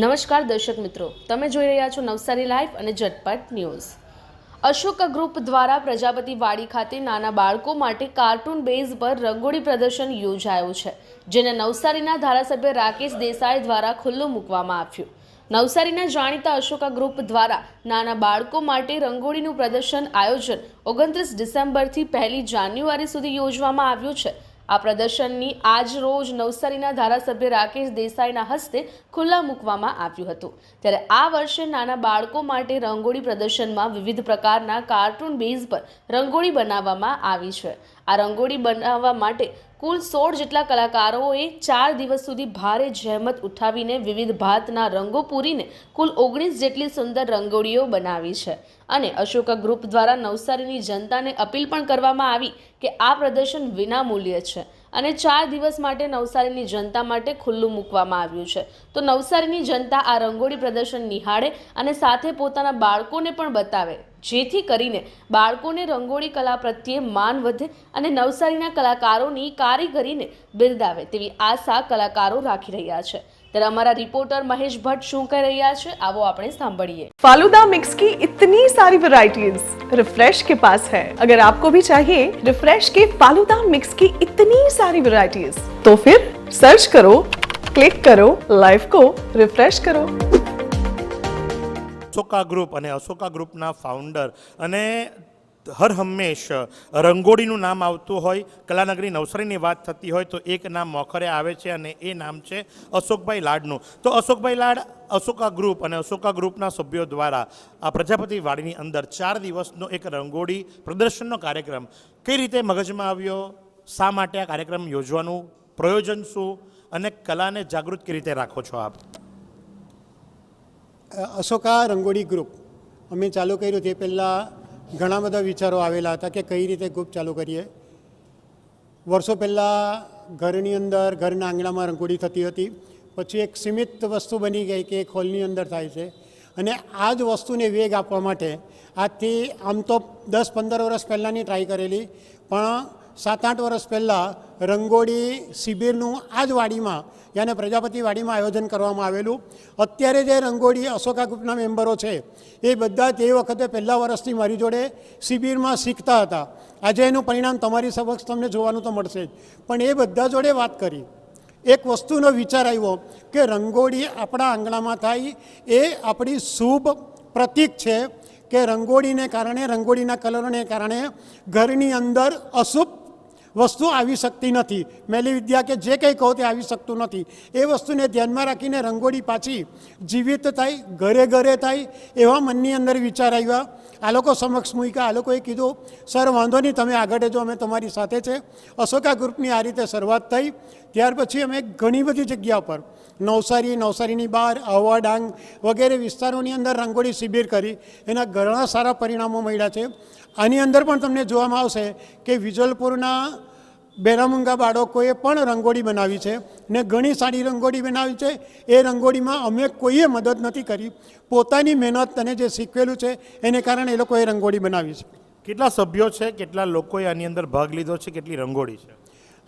નમસ્કાર દર્શક મિત્રો. તમે જોઈ રહ્યા છો નવસારી લાઈવ અને ઝટપટ ન્યૂઝ. અશોક ગ્રુપ દ્વારા પ્રજાપતિ વાડી ખાતે નાના બાળકો માટે કાર્ટૂન બેઝ પર રંગોળી પ્રદર્શન યોજાયું છે, જેને નવસારીના ધારાસભ્ય રાકેશ દેસાઈ દ્વારા ખુલ્લું મૂકવામાં આવ્યું. નવસારીના જાણીતા અશોકા ગ્રુપ દ્વારા નાના બાળકો માટે રંગોળીનું પ્રદર્શન આયોજન ઓગણત્રીસ ડિસેમ્બરથી પહેલી જાન્યુઆરી સુધી યોજવામાં આવ્યું છે આ પ્રદર્શનની આજ રોજ નવસારીના ધારાસભ્ય રાકેશ દેસાઈના હસ્તે ખુલ્લા મૂકવામાં આવ્યું હતું. ત્યારે આ વર્ષે નાના બાળકો માટે રંગોળી પ્રદર્શનમાં વિવિધ પ્રકારના કાર્ટૂન બેઝ પર રંગોળી બનાવવામાં આવી છે. આ રંગોળી બનાવવા માટે કુલ સોળ જેટલા કલાકારોએ ચાર દિવસ સુધી ભારે જહેમત ઉઠાવીને વિવિધ ભાતના રંગો પૂરીને કુલ ઓગણીસ જેટલી સુંદર રંગોળીઓ બનાવી છે. અને અશોકા ગ્રુપ દ્વારા નવસારીની જનતાને અપીલ પણ કરવામાં આવી કે આ પ્રદર્શન વિનામૂલ્ય છે અને ચાર દિવસ માટે નવસારીની જનતા માટે ખુલ્લું મૂકવામાં આવ્યું છે. તો નવસારીની જનતા આ રંગોળી પ્રદર્શન નિહાળે અને સાથે પોતાના બાળકોને પણ બતાવે. જેથી કરીને બાળકોને રંગોળી કલા પ્રત્યે માન વધે અને નવસારીના કલાકારોની કારીગરીને બિરદાવે તેવી આશા કલાકારો રાખી રહ્યા છે ત્યારે અમારા રિપોર્ટર મહેશ ભટ્ટ શું કહી રહ્યા છે આવો આપણે સાંભળીએ फालूदा मिक्स की इतनी सारी वैरायटीज रिफ्रेश के पास है अगर आपको भी चाहिए रिफ्रेश के फालूदा मिक्स की इतनी सारी वैरायटीज तो फिर सर्च करो क्लिक करो लाइफ को रिफ्रेश करो અશોકા ગ્રુપ અને અશોકા ગ્રુપના ફાઉન્ડર અને હર હંમેશ રંગોળીનું નામ આવતું હોય, કલાનગરી નવસારીની વાત થતી હોય તો એક નામ મોખરે આવે છે અને એ નામ છે અશોકભાઈ લાડનું. તો અશોકભાઈ લાડ અશોકા ગ્રુપ અને અશોકા ગ્રુપના સભ્યો દ્વારા આ પ્રજાપતિ વાડીની અંદર ચાર દિવસનો એક રંગોળી પ્રદર્શનનો કાર્યક્રમ કઈ રીતે મગજમાં આવ્યો? શા માટે આ કાર્યક્રમ યોજવાનું? પ્રયોજન શું? અને કલાને જાગૃત કઈ રીતે રાખો છો આપ? અશોકા રંગોળી ગ્રુપ અમે ચાલુ કર્યું તે પહેલાં ઘણા બધા વિચારો આવેલા હતા કે કઈ રીતે ગ્રુપ ચાલુ કરીએ. વર્ષો પહેલાં ઘરની અંદર, ઘરના આંગણામાં રંગોળી થતી હતી. પછી એક સીમિત વસ્તુ બની ગઈ કે એક હોલની અંદર થાય છે. અને આ જ વસ્તુને વેગ આપવા માટે આજથી આમ તો દસ પંદર વર્ષ પહેલાંની ટ્રાય કરેલી, પણ સાત આઠ વર્ષ પહેલાં રંગોળી શિબિરનું આ જ વાડીમાં યાને પ્રજાપતિ વાડીમાં આયોજન કરવામાં આવેલું. અત્યારે જે રંગોળી અશોકા ગ્રુપના મેમ્બરો છે, એ બધા તે વખતે પહેલા વર્ષથી મારી જોડે શિબિરમાં શીખતા હતા. આજે એનું પરિણામ તમારી સમક્ષ તમને જોવાનું તો મળશે જ. પણ એ બધા જોડે વાત કરી. એક વસ્તુનો વિચાર આવ્યો કે રંગોળી આપણા આંગણામાં થાય એ આપણી શુભ પ્રતીક છે કે રંગોળીને કારણે, રંગોળીના કલરોને કારણે ઘરની અંદર અશુભ વસ્તુ આવી શકતી નથી. મેલી વિદ્યા કે જે કંઈ કહો તે આવી શકતું નથી. એ વસ્તુને ધ્યાનમાં રાખીને રંગોળી પાછી જીવિત થાય ઘરે ઘરે થાય એવા મનની અંદર વિચાર આવ્યા. આ લોકો સમક્ષ મૂક્યા. આ લોકોએ કીધું, સર, વાંધો નહીં, તમે આગળ જો, અમે તમારી સાથે છે. અશોકા ગ્રુપની આ રીતે શરૂઆત થઈ. ત્યાર પછી અમે ઘણી બધી જગ્યા પર નવસારી, નવસારીની બહાર આહવા ડાંગ વગેરે વિસ્તારોની અંદર રંગોળી શિબિર કરી. એના ઘણા સારા પરિણામો મળ્યા છે. આની અંદર પણ તમને જોવામાં આવશે કે વિજલપુરના બેરામુંગા બાળકોએ પણ રંગોળી બનાવી છે ને ઘણી સારી રંગોળી બનાવી છે. એ રંગોળીમાં અમે કોઈએ મદદ નથી કરી. પોતાની મહેનત અને જે શીખવેલું છે એને કારણે એ લોકોએ રંગોળી બનાવી છે. કેટલા સભ્યો છે? કેટલા લોકોએ આની અંદર ભાગ લીધો છે? કેટલી રંગોળી છે?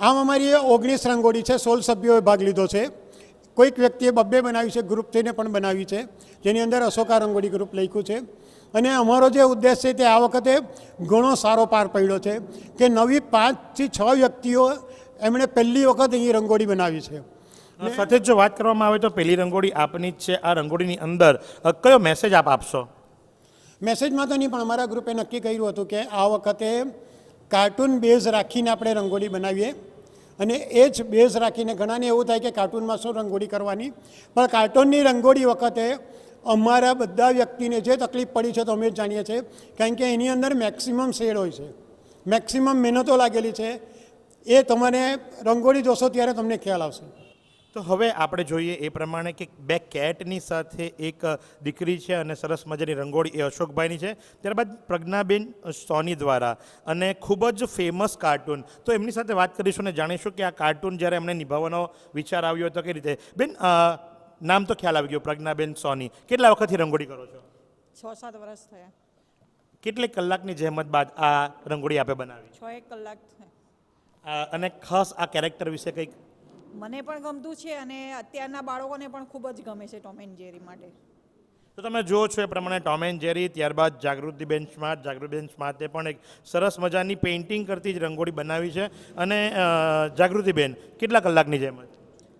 આમ અમારી ઓગણીસ રંગોળી છે સોળ સભ્યોએ ભાગ લીધો છે. કોઈક વ્યક્તિએ બબ્બે બનાવી છે ગ્રુપ થઈને પણ બનાવી છે. જેની અંદર અશોકા રંગોળી ગ્રુપ લખ્યું છે. અને અમારો જે ઉદ્દેશ છે તે આ વખતે ઘણો સારો પાર પડ્યો છે કે નવી પાંચથી છ વ્યક્તિઓ એમણે પહેલી વખત અહીં રંગોળી બનાવી છે. સાથે જ જો વાત કરવામાં આવે તો પહેલી રંગોળી આપની જ છે. આ રંગોળીની અંદર કયો મેસેજ આપ આપશો? મેસેજમાં તો નહીં પણ અમારા ગ્રુપે નક્કી કર્યું હતું કે આ વખતે કાર્ટૂન બેઝ રાખીને આપણે રંગોળી બનાવીએ. અને એ જ બેઝ રાખીને ઘણાને એવું થાય કે કાર્ટૂનમાં શું રંગોળી કરવાની? પણ કાર્ટૂનની રંગોળી વખતે અમારા બધા વ્યક્તિને જે તકલીફ પડી છે તો અમે જાણીએ છીએ. કારણ કે એની અંદર મેક્સિમમ શેડ હોય છે. મેક્સિમમ મહેનતો લાગેલી છે. એ તમારે રંગોળી જોશો ત્યારે તમને ખ્યાલ આવશે. તો હવે આપણે જોઈએ એ પ્રમાણે કે બે કેટની સાથે એક દીકરી છે અને સરસ મજાની રંગોળી એ અશોકભાઈની છે. ત્યારબાદ પ્રજ્ઞાબેન સોની દ્વારા અને ખૂબ જ ફેમસ કાર્ટૂન. તો એમની સાથે વાત કરીશું અને જાણીશું કે આ કાર્ટૂન જ્યારે એમને નિભાવવાનો વિચાર આવ્યો હતો કઈ રીતે. બેન નામ તો ખ્યાલ આવી ગયો પ્રજ્ઞાબેન સોની. કેટલા વખતથી રંગોળી કરો છો? છ સાત વર્ષ થયા. કેટલી કલાકની જહેમત બાદ આ રંગોળી આપે બનાવી? છ એક કલાક અને ખાસ આ કેરેક્ટર વિશે કંઈક મને પણ ગમતું છે અને અત્યારના બાળકોને પણ ખૂબ જ ગમે છે ટોમ એન્ડ જેરી માટે. તો તમે જુઓ છો એ પ્રમાણે ટોમ એન્ડ જેરી ત્યારબાદ જાગૃતિબેન સ્માર્ટ જાગૃતિબેન સ્માર્ટે પણ એક સરસ મજાની પેઇન્ટિંગ કરતી જ રંગોળી બનાવી છે અને જાગૃતિબેન કેટલા કલાકની જેમ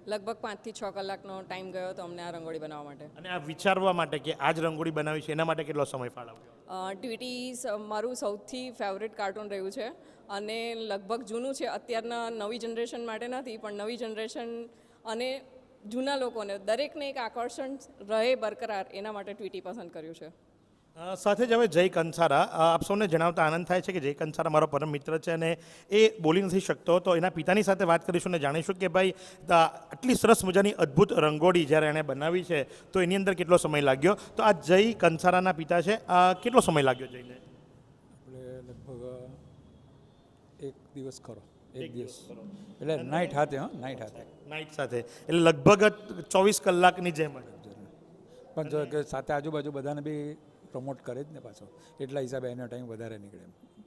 લગભગ પાંચથી છ કલાકનો ટાઈમ ગયો હતો અમને આ રંગોળી બનાવવા માટે. અને આ વિચારવા માટે કે આ જ રંગોળી બનાવી છે એના માટે કેટલો સમય ફાળવ્યો? અ, ટ્વીટી સ- મારું સૌથી ફેવરેટ કાર્ટૂન રહ્યું છે. અને લગભગ જૂનું છે અત્યારના નવી જનરેશન માટે નથી પણ નવી જનરેશન અને જૂના લોકોને દરેકને એક આકર્ષણ રહે બરકરાર એના માટે ટ્વિટી પસંદ કર્યું છે. સાથે જ હવે જય કંસારા. આપ સૌને જણાવતા આનંદ થાય છે કે જય કંસારા મારો પરમ મિત્ર છે અને એ બોલી નથી શકતો. તો એના પિતાની સાથે વાત કરીશું અને જાણીશું કે ભાઈ આટલી સરસ મજાની અદ્ભુત રંગોળી જ્યારે એણે બનાવી છે તો એની અંદર કેટલો સમય લાગ્યો? તો આ જય કંસારાના પિતા છે. આ કેટલો સમય લાગ્યો જઈને આપણે લગભગ એક દિવસ ખરો. એક દિવસ એટલે નાઇટ હાથે હા નાઇટ હાથે. નાઇટ સાથે. એટલે લગભગ ચોવીસ કલાકની જેમ પણ જો કે સાથે આજુબાજુ બધાને બી પ્રમોટ કરે જ ને પાછો. એટલા હિસાબે એનો ટાઈમ વધારે નીકળે.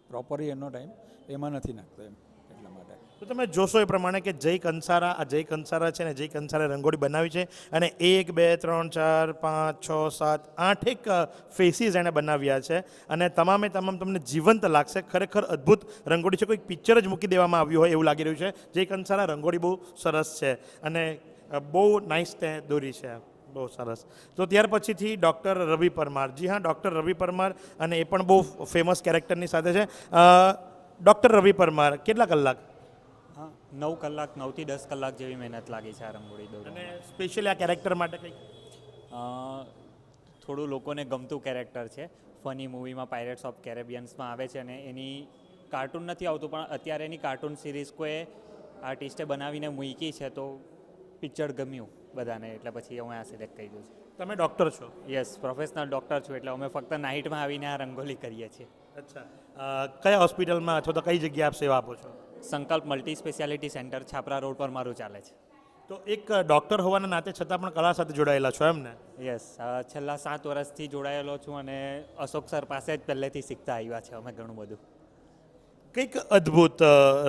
પ્રોપરલી એનો ટાઈમ એમાં નથી નાખતો એમ, એટલા માટે. તો તમે જોશો એ પ્રમાણે કે જય કંસારા, આ જય કંસારા છે ને જય કંસારા રંગોળી બનાવી છે અને એક, બે, ત્રણ, ચાર, પાંચ, છ, સાત આઠેક ફેસીસ એણે બનાવ્યા છે અને તમામે તમામ તમને જીવંત લાગશે. ખરેખર અદ્ભુત રંગોળી છે. કોઈ પિક્ચર જ મૂકી દેવામાં આવ્યું હોય એવું લાગી રહ્યું છે. જય કંસારા રંગોળી બહુ સરસ છે અને બહુ નાઇસ તે દોરી છે. બહુ સરસ. તો ત્યાર પછીથી ડૉક્ટર રવિ પરમાર. જી હા ડૉક્ટર રવિ પરમાર અને એ પણ બહુ ફેમસ કેરેક્ટરની સાથે છે. ડૉક્ટર રવિ પરમાર કેટલા કલાક? હા નવ કલાક નવથી દસ કલાક જેવી મહેનત લાગી છે આ રંગોળી અને દોરવામાં સ્પેશિયલી આ કેરેક્ટર માટે કંઈક? થોડું લોકોને ગમતું કેરેક્ટર છે. ફની મૂવીમાં પાયરેટ્સ ઓફ કેરેબિયન્સમાં આવે છે અને એની કાર્ટૂન નથી આવતું પણ અત્યારે એની કાર્ટૂન સિરીઝ કોઈ આર્ટિસ્ટે બનાવીને મૂકી છે તો પિક્ચર ગમ્યું. બધાને એટલે પછી હું આ સિલેક્ટ કરી દઉં છું. તમે ડૉક્ટર છો? યસ પ્રોફેશનલ ડૉક્ટર છું એટલે અમે ફક્ત નાઇટમાં આવીને આ રંગોળી કરીએ છીએ. અચ્છા. કયા હોસ્પિટલમાં અથવા તો કઈ જગ્યાએ આપ સેવા આપો છો? Sankalp multi speciality centre Chhapra road પર મારું ચાલે છે. તો એક ડૉક્ટર હોવાના નાતે છતાં પણ કલા સાથે જોડાયેલા છો એમ ને? યસ છેલ્લા સાત વર્ષથી જોડાયેલો છું અને અશોક સર પાસે જ પહેલેથી શીખતા આવ્યા છે અમે ઘણું બધું. કંઈક અદ્ભુત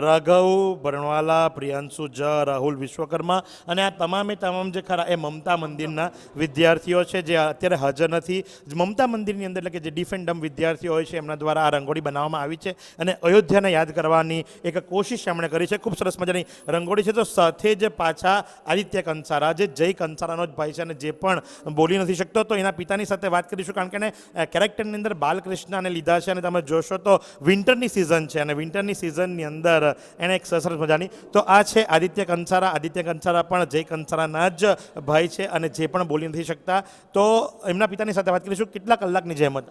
રાઘવ ભરણવાલા પ્રિયાંશુ જ, રાહુલ વિશ્વકર્મા અને આ તમામે તમામ જે ખરા, એ મમતા મંદિરના વિદ્યાર્થીઓ છે, જે અત્યારે હાજર નથી. મમતા મંદિરની અંદર એટલે કે જે ડિફેન્ડમ વિદ્યાર્થીઓ હોય છે, એમના દ્વારા આ રંગોળી બનાવવામાં આવી છે અને અયોધ્યાને યાદ કરવાની એક કોશિશ એમણે કરી છે. ખૂબ સરસ મજાની રંગોળી છે. તો સાથે જ પાછા આદિત્ય કંસારા, જે જય કંસારાનો જ ભાઈ છે અને જે પણ બોલી નથી શકતો, તો એના પિતાની સાથે વાત કરીશું. કારણ કે એને કેરેક્ટરની અંદર બાલકૃષ્ણને લીધા છે અને તમે જોશો તો વિન્ટરની સિઝન છે અને વિન્ટરની સિઝનની અંદર એણે એક સરસ મજાની. તો આ છે આદિત્ય કંસારા. આદિત્ય કંસારા પણ જય કંસારાના જ ભાઈ છે અને જે પણ બોલી નથી શકતા. તો એમના પિતાની સાથે વાત કરીશું. કેટલા કલાકની જહેમત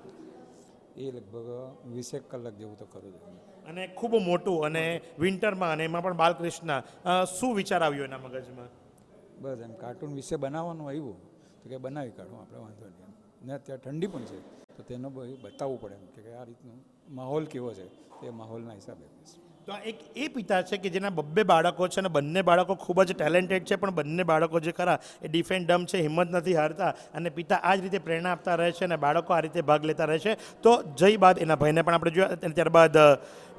એ લગભગ વીસેક કલાક જેવું તો જ અને ખૂબ મોટું અને વિન્ટરમાં અને એમાં પણ બાલકૃષ્ણ શું વિચાર આવ્યો એના મગજમાં? બસ એમ કાર્ટૂન વિશે બનાવવાનું આવ્યું. તો કે બનાવી કાઢું આપણે વાંધો નહીં ને અત્યારે ઠંડી પણ છે, તો તેનો બતાવવું પડે એમ કે આ રીતનું માહોલ કેવો છે, તે માહોલના હિસાબે તો એક એ પિતા છે કે જેના બબ્બે બાળકો છે અને બંને બાળકો ખૂબ જ ટેલેન્ટેડ છે, પણ બંને બાળકો જે ખરા એ ડિફેન્ડ ડમ છે, હિંમત નથી હારતા અને પિતા આ જ રીતે પ્રેરણા આપતા રહે છે અને બાળકો આ રીતે ભાગ લેતા રહે છે. તો જય બાદ એના ભાઈને પણ આપણે જોયા ત્યારબાદ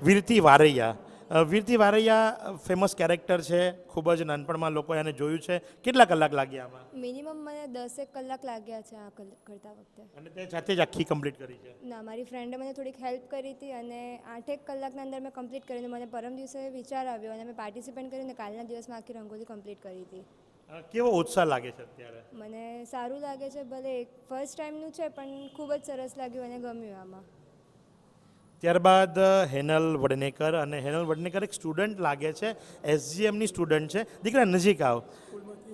વીરતી વારૈયા. વીરતી વારૈયા ફેમસ કેરેક્ટર છે ખૂબ જ નાનપણમાં લોકો એને જોયું છે. કેટલા કલાક લાગ્યા આમાં? મિનિમમ મને દસેક કલાક લાગ્યા છે આ કરતા વખતે. અને તે જાતે જ આખી કમ્પ્લીટ કરી છે? ના મારી ફ્રેન્ડે મને થોડીક હેલ્પ કરી હતી અને આઠેક કલાકના અંદર મેં કમ્પ્લીટ કરીને મને પરમ દિવસે વિચાર આવ્યો અને મેં પાર્ટિસિપેટ કરીને કાલના દિવસમાં આખી રંગોલી કમ્પ્લીટ કરી હતી. કેવો ઉત્સાહ લાગે છે અત્યારે? મને સારું લાગે છે ભલે ફર્સ્ટ ટાઈમનું છે પણ ખૂબ જ સરસ લાગ્યું અને ગમ્યું આમાં. ત્યારબાદ હેનલ વડનેકર અને હેનલ વડનેકર એક સ્ટુડન્ટ લાગે છે એસજીએમની સ્ટુડન્ટ છે. દીકરા નજીક આવ.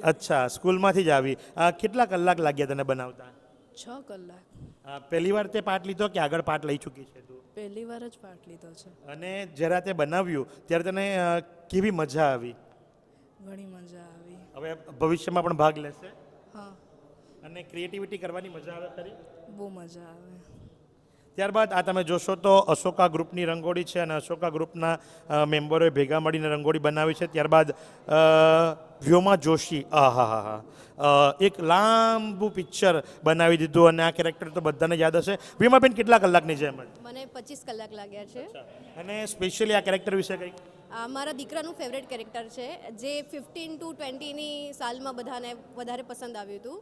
અચ્છા સ્કૂલમાંથી જ આવી. આ કેટલા કલાક લાગ્યા તને બનાવતા? છ કલાક. પહેલી વાર તે પાઠ લીધો કે આગળ પાઠ લઈ ચૂકી છે તું? પહેલી વાર જ પાઠ લીધો છે. અને જ્યારે તે બનાવ્યું ત્યારે તને કેવી મજા આવી? ઘણી મજા આવી. હવે ભવિષ્યમાં પણ ભાગ લેશે? હા. અને ક્રિએટિવિટી કરવાની મજા આવે ખરી? બહુ મજા આવે. ત્યારબાદ આ તમે જોશો તો અશોકા ગ્રુપની રંગોળી છે અને અશોકા ગ્રુપના મેમ્બરોએ ભેગા મળીને રંગોળી બનાવી છે. ત્યારબાદ વ્યોમા જોશી આ હા હા હા એક લાંબુ પિક્ચર બનાવી દીધું અને આ કેરેક્ટર તો બધાને યાદ હશે. વ્યોમાબેન કેટલા કલાકની છે મને પચીસ કલાક લાગ્યા છે. અને સ્પેશિયલી આ કેરેક્ટર વિશે કંઈક? મારા દીકરાનું ફેવરેટ કેરેક્ટર છે જે ફિફ્ટીન ટુ ટ્વેન્ટીની સાલમાં બધાને વધારે પસંદ આવ્યું હતું.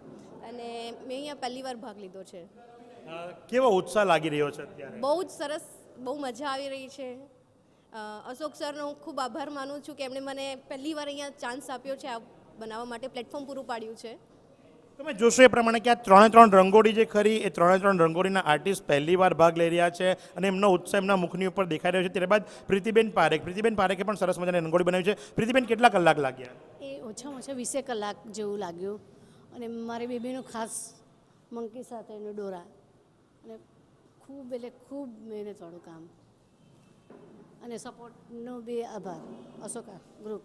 અને મેં અહીંયા પહેલી વાર ભાગ લીધો છે. કેવો ઉત્સાહ લાગી રહ્યો છે અત્યારે? બહુ જ સરસ બહુ મજા આવી રહી છે. અશોક સરનો હું ખૂબ આભાર માનું છું કે એમણે મને પહેલી વાર અહીંયા ચાન્સ આપ્યો છે આ બનાવવા માટે પ્લેટફોર્મ પૂરું પાડ્યું છે. તમે જોશો એ પ્રમાણે કે આ ત્રણે ત્રણ રંગોળી જે ખરી એ ત્રણે ત્રણ રંગોળીના આર્ટિસ્ટ પહેલી વાર ભાગ લઈ રહ્યા છે અને એમનો ઉત્સાહ એમના મુખની ઉપર દેખાઈ રહ્યો છે. ત્યારબાદ પ્રીતિબેન પારેખ પ્રીતિબેન પારેખે પણ સરસ મજાની રંગોળી બનાવી છે. પ્રીતિબેન કેટલા કલાક લાગ્યા? એ ઓછામાં ઓછા વીસે કલાક જેવું લાગ્યું. અને મારી બેબીનું ખાસ મંકી સાથેનું ડોરા. ખૂબ એટલે ખૂબ મહેનતવાળું કામ અને સપોર્ટનો બી આભાર અશોકા ગ્રુપ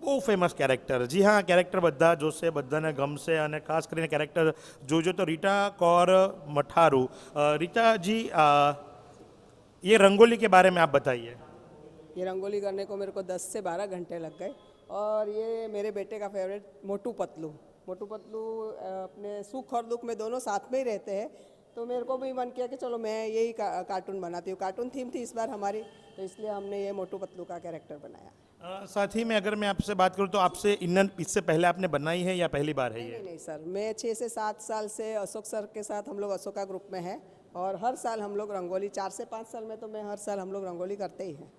બહુ ફેમસ કેરેક્ટર જી હા કેરેક્ટર બધા જોશે બધાને ગમશે અને ખાસ કરીને કેરેક્ટર જોજો તો રીટા કૌર મઠારુ રીटाजी ये रंगोली के बारे में आप बताइए ये रंगोली करने को मेरे को 10 से 12 घंटे लग गए और ये मेरे बेटे का फेवरेट मोटू पतलू मोटू पतलू अपने सुख और दुख में दोनों साथ में ही रहते हैं तो मेरे को भी मन किया कि चलो मैं यही का, कार्टून बनाती हूँ। कार्टून थीम थी इस बार हमारी तो इसलिए हमने ये मोटू पतलू का कैरेक्टर बनाया। साथ ही में अगर मैं आपसे बात करूँ तो आपसे इन इससे पहले आपने बनाई है या पहली बार है ये? नहीं नहीं सर मैं छः से सात साल से अशोक सर के साथ हम लोग अशोका ग्रुप में हैं और हर साल हम लोग रंगोली चार से पाँच साल में तो मैं हर साल हम लोग रंगोली करते ही हैं।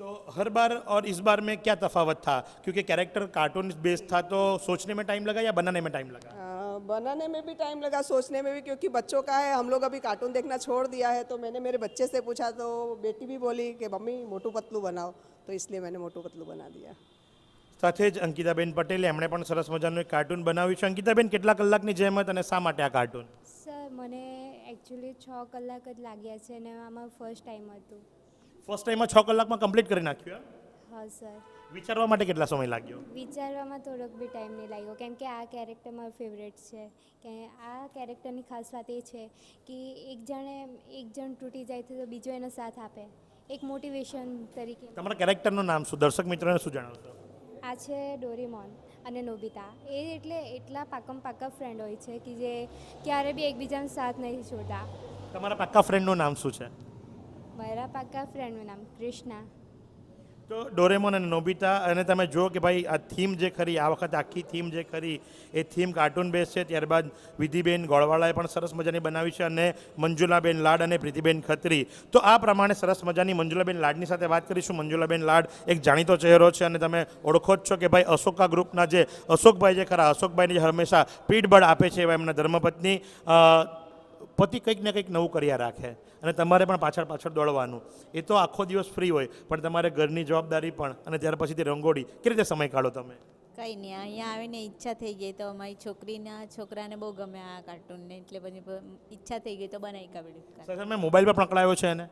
तो हर बार और इस बार में क्या तफावत था? क्योंकि कैरेक्टर कार्टून बेस्ड था तो सोचने में टाइम लगा या बनाने में टाइम लगा? आ, बनाने में भी टाइम लगा सोचने में भी क्योंकि बच्चों का है हम लोग अभी कार्टून देखना छोड़ दिया है तो मैंने मेरे बच्चे से पूछा तो बेटी भी बोली कि मम्मी मोटू पतलू बनाओ तो इसलिए मैंने मोटू पतलू बना दिया સાથે જ અંકિતાબેન પટેલે એમણે પણ સરસ મજાનું એક કાર્ટૂન બનાવ્યું છે અંકિતાબેન કેટલા કલાકની જહેમત અને શા માટે આ કાર્ટૂન સર મને એકચ્યુઅલી છ કલાક જ લાગ્યા છે અને આમાં ફર્સ્ટ ટાઈમ હતું ફર્સ્ટ ટાઈમમાં છ કલાકમાં કમ્પ્લીટ કરી નાખ્યું એમ? હા સર. વિચારવા માટે કેટલા સમય લાગ્યો? વિચારવામાં થોડોક બી ટાઈમ નહીં લાગ્યો. કેમ કે આ કેરેક્ટર મારો ફેવરેટ છે. કે આ કેરેક્ટરની ખાસ વાત એ છે કે એક જણે એક જણ તૂટી જાય તો બીજો એનો સાથ આપે. એક મોટિવેશન તરીકે. તમારા કેરેક્ટરનું નામ શું? દર્શક મિત્રોને શું જણાવશો? આ છે ડોરીમોન અને નોબિતા. એ એટલે એટલા પાકમ પાકા ફ્રેન્ડ હોય છે કે જે ક્યારે બી એકબીજાનો સાથ નહીં છોડતા તમારા પાક્કા ફ્રેન્ડનું નામ શું છે? મારા પાકા ફ્રેન્ડનું નામ કૃષ્ણા તો ડોરેમોન અને નોબિતા અને તમે જુઓ કે ભાઈ આ થીમ જે ખરી, આ વખત આખી થીમ જે ખરી, એ થીમ કાર્ટૂન બેઝ છે, ત્યારબાદ વિધિબેન ગોળવાળાએ પણ સરસ મજાની બનાવી છે અને મંજુલાબેન લાડ અને પ્રીતિબેન ખત્રી. તો આ પ્રમાણે સરસ મજાની મંજુલાબેન લાડની સાથે વાત કરીશું. મંજુલાબેન લાડ એક જાણીતો ચહેરો છે અને તમે ઓળખો જ છો કે ભાઈ અશોકા ગ્રુપના જે અશોકભાઈ જે ખરા, અશોકભાઈને જે હંમેશા પીઠબળ આપે છે એવા એમના ધર્મપત્ની. પતિ કંઈક ને કંઈક નવું કર્યા રાખે અને તમારે પણ પાછળ પાછળ દોડવાનું. એ તો આખો દિવસ ફ્રી હોય પણ તમારે ઘરની જવાબદારી પણ અને ત્યાર પછી તે રંગોળી કેવી રીતે સમય કાઢો તમે? કંઈ નહીં અહીંયા આવીને ઈચ્છા થઈ ગઈ તો અમારી છોકરીના છોકરાને બહુ ગમે આ કાર્ટૂનને એટલે પછી ઈચ્છા થઈ ગઈ તો બનાવી કાઢ્યું સર મેં મોબાઈલ પર પકડાયો છે એને.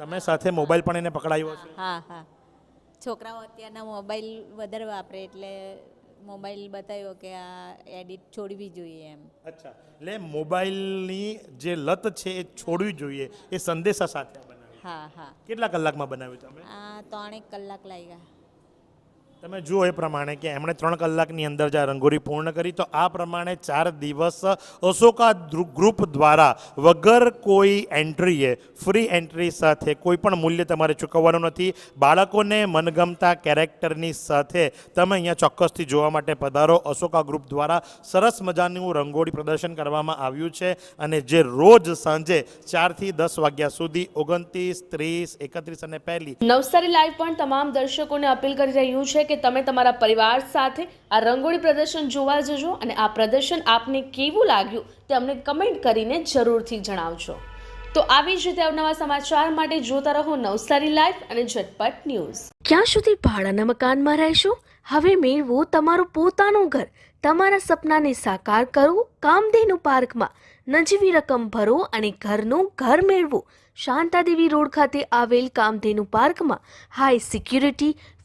તમે સાથે મોબાઈલ પણ એને પકડાયો છે. હા હા. છોકરાઓ અત્યારના મોબાઈલ વધારે વાપરે એટલે મોબાઈલ બતાવ્યો કે આ એડિટ છોડવી જોઈએ એમ. અચ્છા એટલે મોબાઈલની જે લત છે એ છોડવી જોઈએ એ સંદેશા સાથે હા હા. કેટલા કલાકમાં બનાવ્યું તમે? આ ત્રણેક કલાક લાગ્યા. તમે જુઓ એ પ્રમાણે કે એમણે ત્રણ કલાકની અંદર જે આ રંગોળી પૂર્ણ કરી, તો આ પ્રમાણે ચાર દિવસ અશોકા ગ્રુપ દ્વારા વગર કોઈ એન્ટ્રીએ, ફ્રી એન્ટ્રી સાથે કોઈ પણ મૂલ્ય તમારે ચૂકવવાનું નથી. બાળકોને મનગમતા કેરેક્ટરની સાથે તમે અહીંયા ચોક્કસથી જોવા માટે પધારો. અશોકા ગ્રુપ દ્વારા સરસ મજાનું રંગોળી પ્રદર્શન કરવામાં આવ્યું છે અને જે રોજ સાંજે ચારથી દસ વાગ્યા સુધી ઓગણત્રીસ, ત્રીસ, એકત્રીસ અને પહેલી નવસારી લાઈવ પણ તમામ દર્શકોને અપીલ કરી રહ્યું છે તમે તમારા પરિવાર સાથે આ રંગોળી પ્રદર્શન જોવા જજો અને આ પ્રદર્શન આપને કેવું લાગ્યું તે અમને કમેન્ટ કરીને જરૂરથી જણાવજો. તો આવી જ રીતે અવનવા સમાચાર માટે જોતા રહો નવસારી લાઈફ અને ઝટપટ ન્યૂઝ. ક્યાં સુધી ભાડાના મકાનમાં રહેશો? હવે મેળવો તમારું પોતાનું ઘર. તમારા સપનાને સાકાર કરો. કામધેનુ પાર્કમાં નજીવી રકમ ભરો અને ઘરનું ઘર મેળવો. શાંતાદેવી રોડ ખાતે આવેલ કામધેનુ પાર્કમાં high security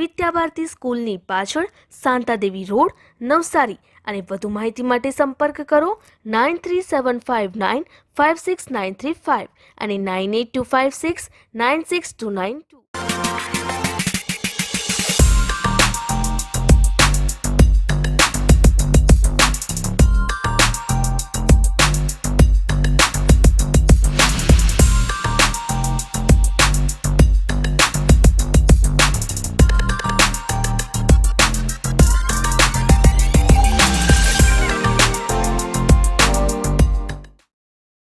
વિદ્યાભારતી સ્કૂલની પાછળ શાંતાદેવી રોડ, નવસારી. અને વધુ માહિતી માટે સંપર્ક કરો nine three seven five nine five six nine three five અને nine eight two five six nine six two nine two.